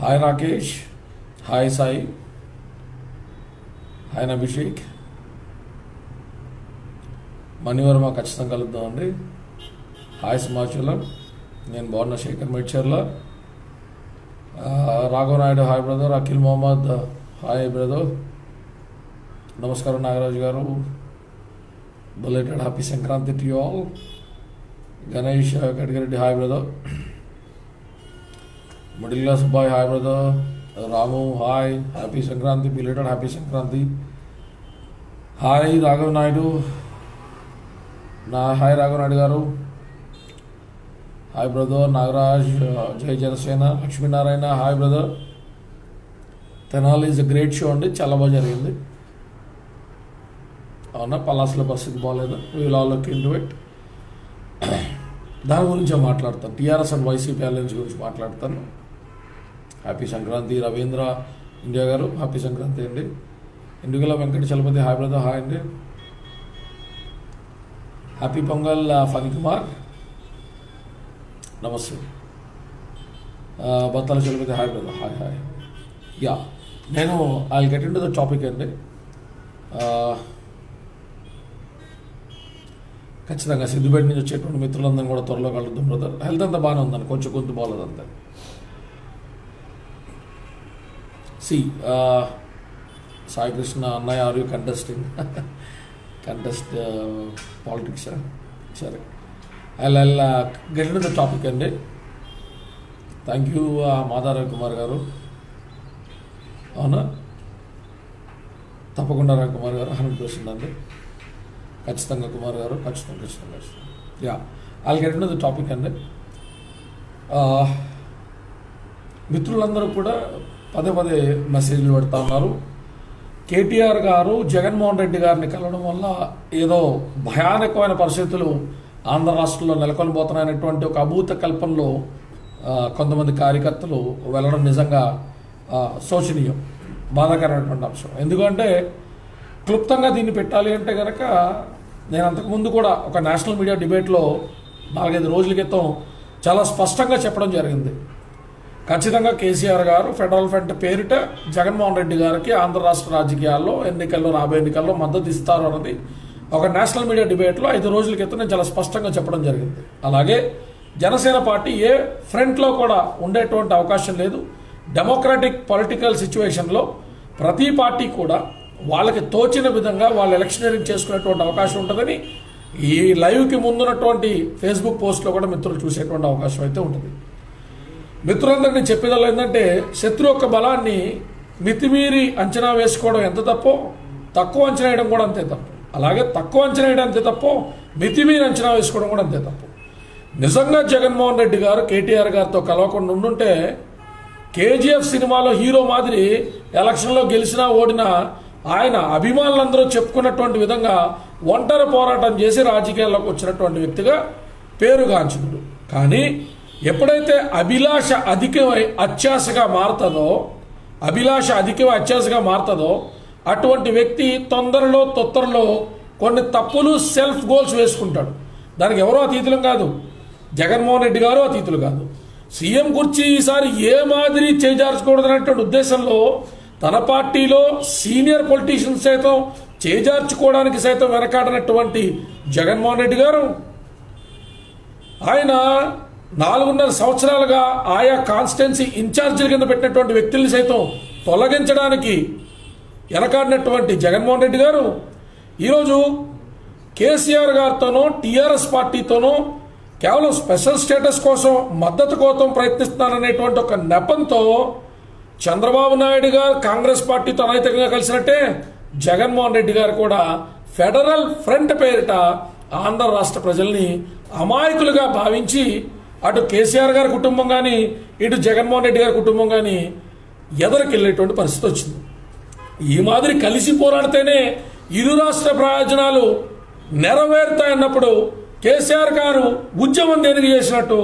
Hi Rakesh hi Sai hi Abhishek Manivarma ఖచ్చితంగా కలుద్దామండి hi Simhachalam నేను బాగున్న Shekhar Medcharla. Raghavanaidu hi brother Akhil Mohammed hi brother నమస్కారం Nagaraju garu. Belated happy Sankranti to all Ganesh Kadigireddy hi brother middle class boy hi brother Ramu hi happy Sankranti belated happy Sankranti hi Raghava Naidu నా hi Raghava Naidu garu hi brother Nagaraj జై Janasena Lakshminarayana hi brother Tenali is a great show అండి. చాలా బాగా జరిగింది. అవునా? పలాసలో పరిస్థితి బాగాలేదు we'll all look into it దాని గురించి మాట్లాడతాను. టీఆర్ఎస్ అండ్ వైసీపీ అలయన్స్ గురించి మాట్లాడతాను. Happy Sankranti Ravindra India garu happy Sankranti అండి Indugala Venkata Chalapathi hi brother hi అండి హ్యాపీ పొంగల్ ఫణి కుమార్ నమస్తే Battala Chalapathi hi brother hi hi yeah నేను I get into the topic అండి ఖచ్చితంగా సిద్దిపేట నుంచి వచ్చేటువంటి మిత్రులందరం కూడా త్వరలో కలుద్దాం బ్రదర్ హెల్త్ అంతా బాగానే ఉందండి కొంచెం గొంతు అంతే సి సాయి కృష్ణ అన్నయ్య are you contesting contest politics సరే అలా ఐ గెట్ ద టాపిక్ అండి థ్యాంక్ యూ మాధారావు కుమార్ గారు అవునా తప్పకుండా రా కుమార్ గారు హండ్రెడ్ పర్సెంట్ అండి ఖచ్చితంగా కుమార్ గారు ఖచ్చితంగా ఖచ్చితంగా యా అలా గెట్ ద టాపిక్ అండి మిత్రులందరూ కూడా పదే పదే మెసేజ్లు పెడతా ఉన్నారు. కేటీఆర్ గారు జగన్మోహన్ రెడ్డి గారిని కలవడం వల్ల ఏదో భయానకమైన పరిస్థితులు ఆంధ్ర రాష్ట్రంలో నెలకొనబోతున్నాయనేటువంటి ఒక అభూత కల్పనలో కొంతమంది కార్యకర్తలు వెళ్ళడం నిజంగా శోచనీయం బాధాకరమైనటువంటి అంశం. ఎందుకంటే క్లుప్తంగా దీన్ని పెట్టాలి అంటే కనుక నేను అంతకుముందు కూడా ఒక నేషనల్ మీడియా డిబేట్లో నాలుగైదు రోజుల క్రితం చాలా స్పష్టంగా చెప్పడం జరిగింది. ఖచ్చితంగా కేసీఆర్ గారు ఫెడరల్ ఫ్రంట్ పేరిట జగన్మోహన్ రెడ్డి గారికి ఆంధ్ర రాష్ట్ర రాజకీయాల్లో ఎన్నికల్లో రాబోయే ఎన్నికల్లో మద్దతు ఇస్తారు అన్నది ఒక నేషనల్ మీడియా డిబేట్లో ఐదు రోజుల క్రితం నేను చాలా స్పష్టంగా చెప్పడం జరిగింది. అలాగే జనసేన పార్టీ ఏ ఫ్రంట్లో కూడా ఉండేటువంటి అవకాశం లేదు. డెమోక్రాటిక్ పొలిటికల్ సిచ్యువేషన్లో ప్రతి పార్టీ కూడా వాళ్ళకి తోచిన విధంగా వాళ్ళు ఎలక్షనరింగ్ చేసుకునేటువంటి అవకాశం ఉంటుందని ఈ లైవ్కి ముందున్నటువంటి ఫేస్బుక్ పోస్ట్లో కూడా మిత్రులు చూసేటువంటి అవకాశం అయితే ఉంటుంది. మిత్రులందరినీ చెప్పేదల్లా ఏంటంటే శత్రు యొక్క బలాన్ని మితిమీరి అంచనా వేసుకోవడం ఎంత తప్పో తక్కువ అంచనా వేయడం కూడా అంతే తప్పు. అలాగే తక్కువ అంచనా వేయడం అంతే తప్పు మితిమీరి అంచనా వేసుకోవడం కూడా అంతే తప్పు. నిజంగా జగన్మోహన్ రెడ్డి గారు కేటీఆర్ గారితో కలవకుండా ఉండుంటే కేజీఎఫ్ సినిమాలో హీరో మాదిరి ఎలక్షన్లో గెలిచినా ఓడినా ఆయన అభిమానులందరూ చెప్పుకున్నటువంటి విధంగా ఒంటరి పోరాటం చేసి రాజకీయాల్లోకి వచ్చినటువంటి వ్యక్తిగా పేరుగాంచుకుడు కానీ ఎప్పుడైతే అభిలాష అధికమై అత్యాశగా మారుతుందో అభిలాష అధికమై అత్యాశగా మారుతుందో అటువంటి వ్యక్తి తొందరలో తొత్తరలో కొన్ని తప్పులు సెల్ఫ్ గోల్స్ వేసుకుంటాడు. దానికి ఎవరో అతీతులం కాదు. జగన్మోహన్ రెడ్డి గారు అతీతులు కాదు. సీఎం కుర్చీ ఈసారి ఏ మాదిరి చేజార్చుకూడదనేటువంటి ఉద్దేశంలో తన పార్టీలో సీనియర్ పొలిటీషియన్ సైతం చేజార్చుకోవడానికి సైతం వెనకాడనటువంటి జగన్మోహన్ రెడ్డి గారు. ఆయన నాలుగున్నర సంవత్సరాలుగా ఆయా కాన్స్టిట్యున్సీ ఇన్ఛార్జీల కింద పెట్టినటువంటి వ్యక్తుల్ని సైతం తొలగించడానికి వెనకాడినటువంటి జగన్మోహన్ రెడ్డి గారు ఈరోజు కేసీఆర్ గారితోనో టీఆర్ఎస్ పార్టీతోనో కేవలం స్పెషల్ స్టేటస్ కోసం మద్దతు కోసం ప్రయత్నిస్తున్నారనేటువంటి ఒక నెపంతో చంద్రబాబు నాయుడు గారు కాంగ్రెస్ పార్టీతో అనైతికంగా కలిసినట్టే జగన్మోహన్ రెడ్డి గారు కూడా ఫెడరల్ ఫ్రంట్ పేరిట ఆంధ్ర రాష్ట్ర ప్రజల్ని అమాయకులుగా భావించి అటు కేసీఆర్ గారి కుటుంబం కానీ ఇటు జగన్మోహన్ రెడ్డి గారి కుటుంబం కానీ ఎదరికెళ్ళేటువంటి పరిస్థితి వచ్చింది. ఈ మాదిరి కలిసి పోరాడితేనే ఇరు రాష్ట్ర ప్రయోజనాలు నెరవేరుతాయన్నప్పుడు కేసీఆర్ గారు ఉద్యమం దేనికి చేసినట్టు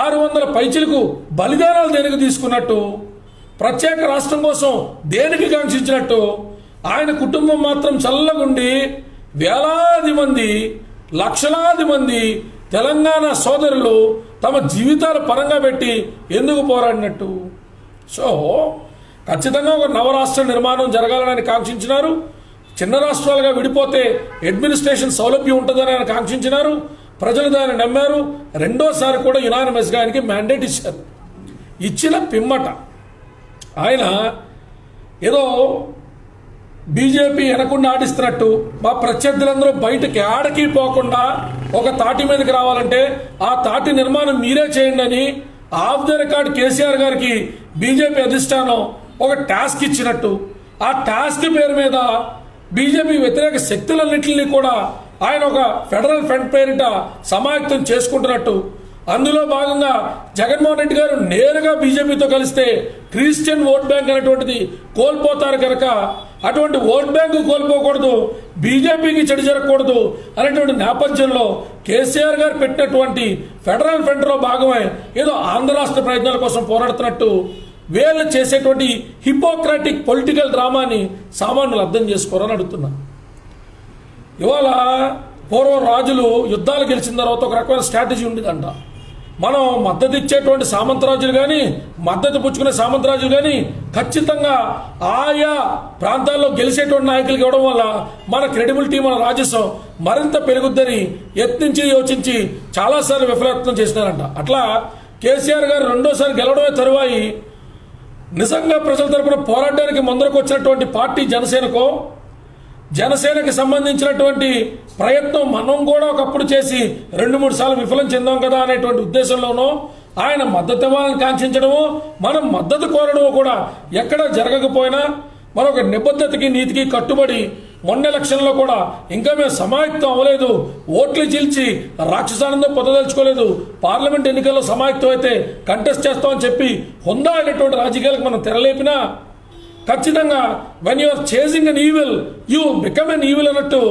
ఆరు వందల పైచిలకు బలిదానాలు దేనికి తీసుకున్నట్టు ప్రత్యేక రాష్ట్రం కోసం దేనికి కాంక్షించినట్టు ఆయన కుటుంబం మాత్రం చల్లగుండి వేలాది మంది లక్షలాది మంది తెలంగాణ సోదరులు తమ జీవితాల పరంగా పెట్టి ఎందుకు పోరాడినట్టు? సో ఖచ్చితంగా ఒక నవరాష్ట్ర నిర్మాణం జరగాలని కాంక్షించినారు. చిన్న రాష్ట్రాలుగా విడిపోతే అడ్మినిస్ట్రేషన్ సౌలభ్యం ఉంటుందని ఆయన కాంక్షించినారు. ప్రజలు దాన్ని నమ్మారు. రెండోసారి కూడా యునానిమస్గా ఆయనకి మ్యాండేట్ ఇచ్చారు. ఇచ్చిన పిమ్మట ఆయన ఏదో బీజేపీ వెనకుండా ఆడిస్తున్నట్టు మా ప్రత్యర్థులందరూ బయటకి ఆడకి పోకుండా ఒక తాటి మీదకి రావాలంటే ఆ తాటి నిర్మాణం మీరే చేయండి అని ఆఫ్ ద రికార్డ్ కేసీఆర్ గారికి బీజేపీ అధిష్టానం ఒక టాస్క్ ఇచ్చినట్టు. ఆ టాస్క్ పేరు మీద బీజేపీ వ్యతిరేక శక్తులన్నింటినీ కూడా ఆయన ఒక ఫెడరల్ ఫ్రంట్ పేరిట సమాయత్తం చేసుకుంటున్నట్టు. అందులో భాగంగా జగన్మోహన్ రెడ్డి గారు నేరుగా బీజేపీతో కలిస్తే క్రిస్టియన్ ఓట్ బ్యాంక్ అనేటువంటిది కోల్పోతారు కనుక అటువంటి ఓట్ బ్యాంక్ కోల్పోకూడదు బీజేపీకి చెడు జరగకూడదు అనేటువంటి నేపథ్యంలో కేసీఆర్ గారు పెట్టినటువంటి ఫెడరల్ ఫ్రంట్లో భాగమే ఏదో ఆంధ్ర రాష్ట్ర ప్రయత్నాల కోసం పోరాడుతున్నట్టు వీళ్ళు చేసేటువంటి హిపోక్రాటిక్ పొలిటికల్ డ్రామాని సామాన్యులు అర్థం చేసుకోరని అడుగుతున్నా. ఇవాళ పూర్వం రాజులు యుద్ధాలు గెలిచిన తర్వాత ఒక రకమైన స్ట్రాటజీ ఉండేదంట. మనం మద్దతు ఇచ్చేటువంటి సామంతరాజులు కానీ మద్దతు పుచ్చుకునే సామంతరాజులు కానీ ఖచ్చితంగా ఆయా ప్రాంతాల్లో గెలిచేటువంటి నాయకులకు ఇవ్వడం వల్ల మన క్రెడిబిలిటీ మన రాజస్వం మరింత పెరుగుద్దని యత్నించి యోచించి చాలాసార్లు విఫలత్వం చేసినారంట. అట్లా కేసీఆర్ గారు రెండోసారి గెలవడమే తరువాయి నిజంగా ప్రజల తరపున పోరాడడానికి ముందరకు వచ్చినటువంటి పార్టీ జనసేనకో జనసేనకి సంబంధించినటువంటి ప్రయత్నం మనం కూడా ఒకప్పుడు చేసి రెండు మూడు సార్లు విఫలం చెందాం కదా అనేటువంటి ఉద్దేశంలోనూ ఆయన మద్దతు ఇవ్వాలని కాంక్షించడము మనం మద్దతు కోరడము కూడా ఎక్కడ జరగకపోయినా మరొక ఒక నిబద్ధతకి నీతికి కట్టుబడి మొన్న ఎలక్షన్లో కూడా ఇంకా మేము సమాయత్తం అవ్వలేదు ఓట్లు చీల్చి రాక్షసానందం పొందదలుచుకోలేదు పార్లమెంట్ ఎన్నికల్లో సమాయత్తం అయితే కంటెస్ట్ చేస్తామని చెప్పి హుందా అనేటువంటి రాజకీయాలకు మనం తెరలేపినా ఖచ్చితంగా when you're chasing an evil you become an evil అన్నట్టు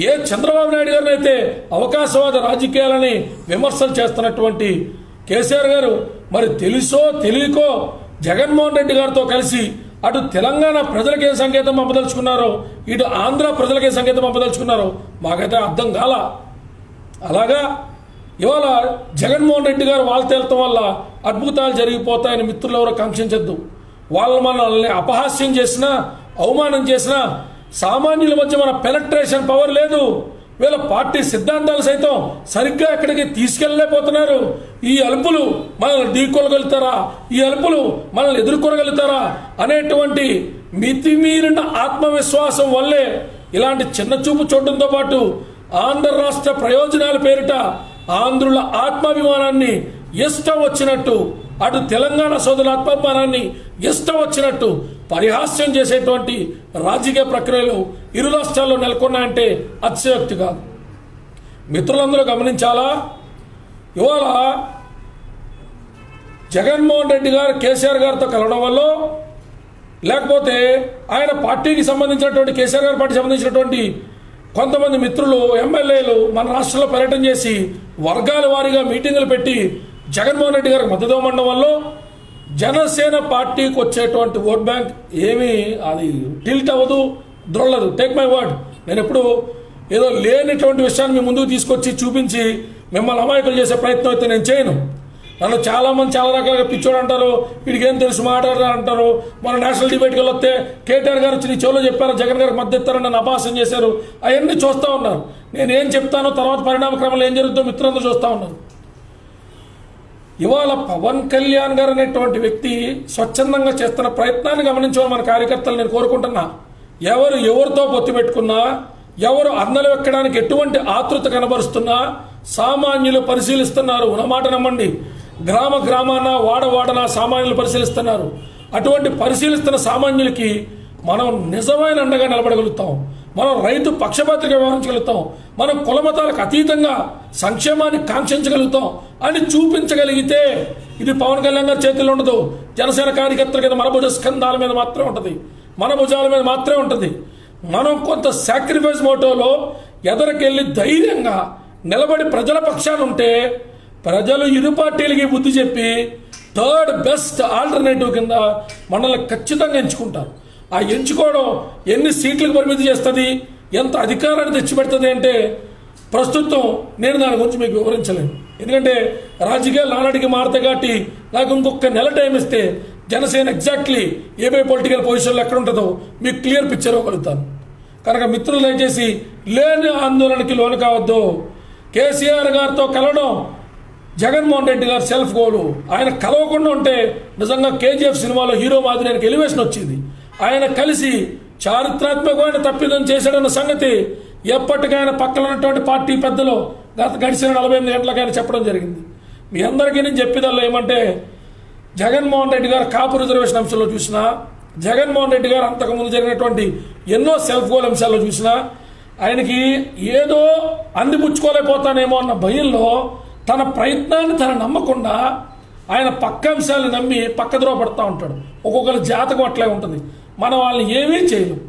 ఏ చంద్రబాబు నాయుడు గారిని అయితే అవకాశవాద రాజకీయాలని విమర్శలు చేస్తున్నటువంటి కేసీఆర్ గారు మరి తెలుసో తెలియకో జగన్మోహన్ రెడ్డి గారితో కలిసి అటు తెలంగాణ ప్రజలకే ఏ సంకేతం పంపదలుచుకున్నారో ఇటు ఆంధ్ర ప్రజలకే ఏ సంకేతం పంపదలుచుకున్నారో మాకైతే అర్థం కాల. అలాగా ఇవాళ జగన్మోహన్ రెడ్డి గారు వాళ్ళ తేలటం వల్ల అద్భుతాలు జరిగిపోతాయని మిత్రులు ఎవరో కాంక్షించద్దు వాళ్ళు మనల్ని అపహాస్యం చేసినా అవమానం చేసినా సామాన్యుల మధ్య మన పెనట్రేషన్ పవర్ లేదు. వీళ్ళ పార్టీ సిద్ధాంతాలు సైతం సరిగ్గా ఎక్కడికి తీసుకెళ్ళలేకపోతున్నారు. ఈ అలుపులు మనల్ని ఢీకొనగలుగుతారా? ఈ అలుపులు మనల్ని ఎదుర్కొనగలుగుతారా? అనేటువంటి మితిమీరిన ఆత్మవిశ్వాసం వల్లే ఇలాంటి చిన్న చూపు చూడటంతో పాటు ఆంధ్ర రాష్ట్ర ప్రయోజనాల పేరిట ఆంధ్రుల ఆత్మాభిమానాన్ని ఇష్టం వచ్చినట్టు అటు తెలంగాణ సోదరుల ఆత్మాభిమానాన్ని ఇష్టం వచ్చినట్టు పరిహాస్యం చేసేటువంటి రాజకీయ ప్రక్రియలు ఇరు రాష్ట్రాల్లో నెలకొన్నాయంటే అతిశయోక్తి కాదు. మిత్రులందరూ గమనించాలా? ఇవాళ జగన్మోహన్ రెడ్డి గారు కేసీఆర్ గారితో కలవడం వల్ల లేకపోతే ఆయన పార్టీకి సంబంధించినటువంటి కేసీఆర్ గారి పార్టీకి సంబంధించినటువంటి కొంతమంది మిత్రులు ఎమ్మెల్యేలు మన రాష్ట్రంలో పర్యటన చేసి వర్గాల వారీగా మీటింగులు పెట్టి జగన్మోహన్ రెడ్డి గారికి మద్దతు ఉండడం వల్ల జనసేన పార్టీకి వచ్చేటువంటి ఓట్ బ్యాంక్ ఏమీ అది టిల్ట్ అవ్వదు దొరలదు. టేక్ మై వర్డ్ నేను ఎప్పుడు ఏదో లేనిటువంటి విషయాన్ని మీ ముందుకు తీసుకొచ్చి చూపించి మిమ్మల్ని అమాయకులు చేసే ప్రయత్నం అయితే నేను చేయను. నన్ను చాలా మంది చాలా రకాలుగా పిచ్చోడు అంటారు వీడికి ఏం తెలుసు మాట్లాడారు అంటారు. మన నేషనల్ డిబేట్కి వస్తే కేటీఆర్ గారు వచ్చి నీ చెవులో చెప్పారు జగన్ గారికి మద్దతు ఇస్తారని నన్ను అపాసం చేశారు. అవన్నీ చూస్తూ ఉన్నారు. నేను ఏం చెప్తానో తర్వాత పరిణామ క్రమంలో ఏం జరుగుతుందో మిత్రులందరూ చూస్తూ ఉన్నారు. ఇవాళ పవన్ కళ్యాణ్ గారు అనేటువంటి వ్యక్తి స్వచ్ఛందంగా చేస్తున్న ప్రయత్నాన్ని గమనించాలని మన కార్యకర్తలు నేను కోరుకుంటున్నా. ఎవరు ఎవరితో పొత్తు పెట్టుకున్నా ఎవరు అన్నలు ఎక్కడానికి ఎటువంటి ఆతృత కనబరుస్తున్నా సామాన్యులు పరిశీలిస్తున్నారు. ఉన్నమాట నమ్మండి. గ్రామ గ్రామాన వాడ వాడన సామాన్యులు పరిశీలిస్తున్నారు. అటువంటి పరిశీలిస్తున్న సామాన్యులకి మనం నిజమైన అండగా నిలబడగలుగుతాం. మనం రైతు పక్షపాతిగా వ్యవహరించగలుగుతాం. మనం కులమతాలకు అతీతంగా సంక్షేమాన్ని కాంక్షించగలుగుతాం అని చూపించగలిగితే ఇది పవన్ కళ్యాణ్ గారి చేతిలో ఉండదు. జనసేన కార్యకర్తల కింద మన భుజ స్కంధాల మీద మాత్రమే ఉంటుంది. మన భుజాల మీద మాత్రమే ఉంటుంది. మనం కొంత సాక్రిఫైస్ మోటోలో ఎదరికెళ్ళి ధైర్యంగా నిలబడి ప్రజల పక్షాన ఉంటే ప్రజలు ఇరు పార్టీలకి బుద్ధి చెప్పి థర్డ్ బెస్ట్ ఆల్టర్నేటివ్ కింద మనల్ని ఖచ్చితంగా ఎంచుకుంటారు. ఆ ఎంచుకోవడం ఎన్ని సీట్లకు పరిమితి చేస్తుంది? ఎంత అధికారాన్ని తెచ్చిపెడుతుంది అంటే ప్రస్తుతం నేను దాని గురించి మీకు వివరించలేను. ఎందుకంటే రాజకీయాలు నానాటికి మారుతాయి కాబట్టి నాకు ఇంకొక నెల టైం ఇస్తే జనసేన ఎగ్జాక్ట్లీ ఏవే పొలిటికల్ పొజిషన్లో ఎక్కడ ఉంటుందో మీకు క్లియర్ పిక్చర్ ఇవ్వగలుగుతాను. కనుక మిత్రులు దయచేసి లేని ఆందోళనకి లోను కావద్దు. కేసీఆర్ గారితో కలవడం జగన్మోహన్ రెడ్డి గారు సెల్ఫ్ గోలు. ఆయన కలవకుండా ఉంటే నిజంగా కేజీఎఫ్ సినిమాలో హీరో మాదిరి ఆయనకి ఎలివేషన్ వచ్చింది. ఆయన కలిసి చారిత్రాత్మకమైన తప్పిదం చేశాడన్న సంగతి ఎప్పటికైనా పక్కన ఉన్నటువంటి పార్టీ పెద్దలు గత గడిచిన నలభై ఎనిమిది గంటలకైనా చెప్పడం జరిగింది. మీ అందరికీ నేను చెప్పేదల్లా ఏమంటే జగన్మోహన్ రెడ్డి గారు కాపు రిజర్వేషన్ అంశంలో చూసినా జగన్మోహన్ రెడ్డి గారు అంతకుముందు జరిగినటువంటి ఎన్నో సెల్ఫ్ గోల్ అంశాల్లో చూసినా ఆయనకి ఏదో అందిపుచ్చుకోలేకపోతానేమో అన్న భయంలో తన ప్రయత్నాన్ని తన నమ్మకుండా ఆయన పక్క అంశాలను నమ్మి పక్కద్రోవ పడతా ఉంటాడు. ఒక్కొక్కరి జాతకం అట్లే ఉంటుంది. మనం వాళ్ళని ఏమీ చేయలేం.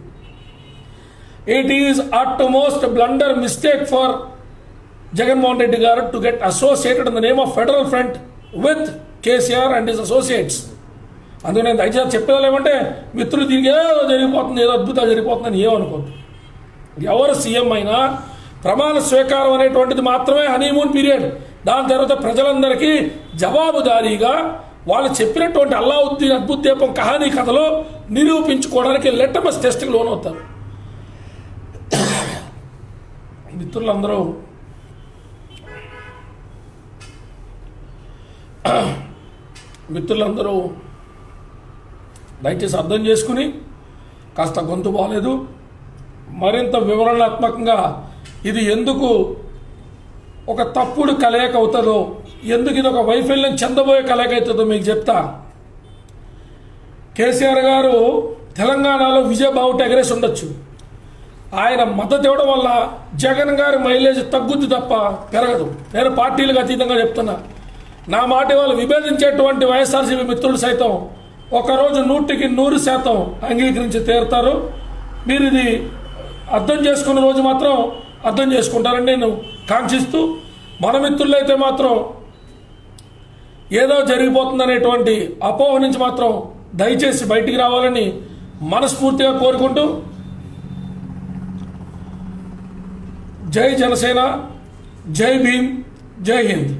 It is utmost blunder mistake for Jaganmohan Reddy garu to get associated in the name of federal front with KCR and his associates అందుకు నేను దయచేసి చెప్పేదాలు ఏమంటే మిత్రులు దీనికి ఏదో జరిగిపోతుంది ఏదో అద్భుతాలు జరిగిపోతుందని ఏమనుకోద్దు. ఎవరు సీఎం అయినా ప్రమాణ స్వీకారం అనేటువంటిది మాత్రమే హనీమూన్ పీరియడ్ దాని తర్వాత ప్రజలందరికీ జవాబుదారీగా వాళ్ళు చెప్పినటువంటి అల్లావుద్దీన్ అద్భుత దీపం కహానీ కథలో నిరూపించుకోవడానికి లెటమస్ టెస్ట్కి లోనవుతారు. మిత్రులందరూ మిత్రులందరూ దయచేసి అర్థం చేసుకుని కాస్త గొంతు బాగాలేదు. మరింత వివరణాత్మకంగా ఇది ఎందుకు ఒక తప్పుడు కలయిక అవుతుందో ఎందుకు ఇది ఒక వైఫల్యం చెందబోయే కలయిక అవుతుందో మీకు చెప్తా. కేసీఆర్ గారు తెలంగాణలో విజయబాబు టెగరేసి ఉండొచ్చు. ఆయన మద్దతు ఇవ్వడం వల్ల జగన్ గారి మైలేజ్ తగ్గుద్ది తప్ప పెరగదు. నేను పార్టీలకు అతీతంగా చెప్తున్నా. నా మాట వాళ్ళు విభేదించేటువంటి వైఎస్ఆర్సీపీ మిత్రులు సైతం ఒకరోజు నూటికి నూరు శాతం అంగీకరించి తీరుతారు. మీరు ఇది అర్థం చేసుకున్న రోజు మాత్రం అర్థం చేసుకుంటారని నేను కాంక్షిస్తూ మన మిత్రులైతే మాత్రం ఏదో జరిగిపోతుందనేటువంటి అపోహ నుంచి మాత్రం దయచేసి బయటికి రావాలని మనస్ఫూర్తిగా కోరుకుంటూ జై జనసేన జై భీమ్ జై హింద్.